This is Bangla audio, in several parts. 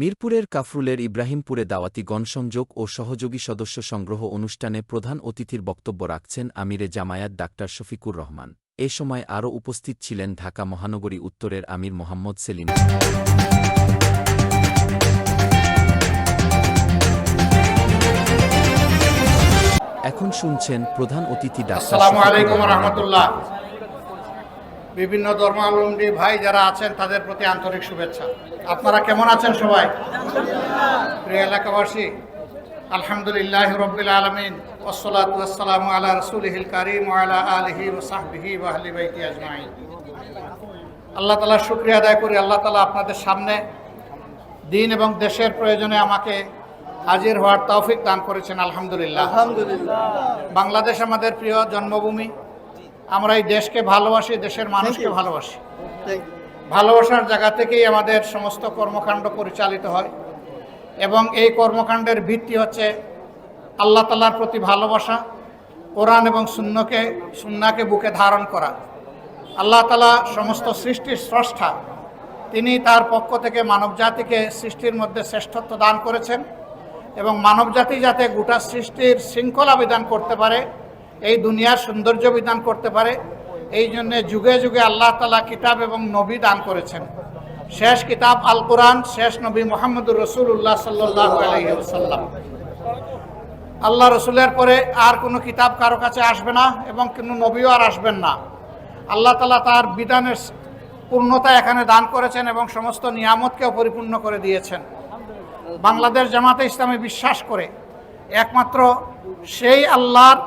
মিরপুরের কাফরুলের ইব্রাহিমপুরে দাওয়াতি গণসংযোগ ও সহযোগী সদস্য সংগ্রহ অনুষ্ঠানে প্রধান অতিথির বক্তব্য রাখছেন আমিরে জামায়াত ডাক্তার শফিকুর রহমান। এ সময় আরও উপস্থিত ছিলেন ঢাকা মহানগরী উত্তরের আমির মোহাম্মদ সেলিম। এখন শুনছেন প্রধান অতিথি ডাক্তার বিভিন্ন ধর্মাবলম্বী ভাই যারা আছেন তাদের প্রতি আন্তরিক শুভেচ্ছা। আপনারা কেমন আছেন সবাই? প্রিয় এলাকাবাসী আলহামদুলিল্লাহ রব্বিল আলমিন ওসলাতাম আলা রসুলহিল করিম আলা আলহি ও সাহবিহি ওয়াহলি বাইতি আজমাইন। আল্লাহ তালার শুক্রিয়া আদায় করি আল্লাহ তালা আপনাদের সামনে দিন এবং দেশের প্রয়োজনে আমাকে হাজির হওয়ার তৌফিক দান করেছেন আলহামদুলিল্লাহ। বাংলাদেশ আমাদের প্রিয় জন্মভূমি আমরা এই দেশকে ভালোবাসি দেশের মানুষকে ভালোবাসি। ভালোবাসার জায়গা থেকেই আমাদের সমস্ত কর্মকাণ্ড পরিচালিত হয় এবং এই কর্মকাণ্ডের ভিত্তি হচ্ছে আল্লাহ তালার প্রতি ভালোবাসা কোরআন এবং শূন্যকে সুন্নাকে বুকে ধারণ করা। আল্লাহ তালা সমস্ত সৃষ্টির স্রষ্টা তিনি তার পক্ষ থেকে মানবজাতিকে সৃষ্টির মধ্যে শ্রেষ্ঠত্ব দান করেছেন এবং মানবজাতি যাতে গোটা সৃষ্টির শৃঙ্খলা বিধান করতে পারে এই দুনিয়ার সৌন্দর্য বিধান করতে পারে। এই জন্যে যুগে যুগে আল্লাহ তালা কিতাব এবং নবী দান করেছেন। শেষ কিতাব আল কোরআন শেষ নবী মোহাম্মদুর রসুল্লাহ সাল্লাহ আলহিসাল্লাম আল্লাহ রসুলের পরে আর কোনো কিতাব কারও কাছে আসবে না এবং কোনো নবীও আর আসবেন না। আল্লাহ তালা তার বিধানের পূর্ণতা এখানে দান করেছেন এবং সমস্ত নিয়ামতকেও পরিপূর্ণ করে দিয়েছেন। বাংলাদেশ জামাতে ইসলামে বিশ্বাস করে, একমাত্র সেই আল্লাহর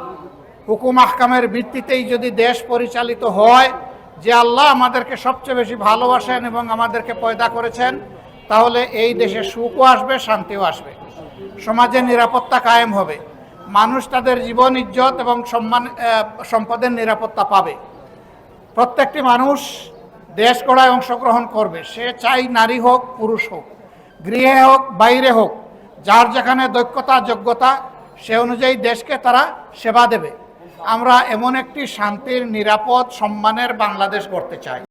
হুকুম আহকামের ভিত্তিতেই যদি দেশ পরিচালিত হয়, যে আল্লাহ আমাদেরকে সবচেয়ে বেশি ভালোবাসেন এবং আমাদেরকে পয়দা করেছেন, তাহলে এই দেশে সুখও আসবে, শান্তিও আসবে। সমাজের নিরাপত্তা কায়েম হবে। মানুষ তাদের জীবন, ইজ্জত এবং সম্মান সম্পদের নিরাপত্তা পাবে। প্রত্যেকটি মানুষ দেশ গড়ায় অংশগ্রহণ করবে। সে চাই নারী হোক, পুরুষ হোক, গৃহে হোক, বাইরে হোক, যার যেখানে দক্ষতা, যোগ্যতা, সে অনুযায়ী দেশকে তারা সেবা দেবে। আমরা এমন একটি শান্তির নিরাপদ সম্মানের বাংলাদেশ গড়তে চাই।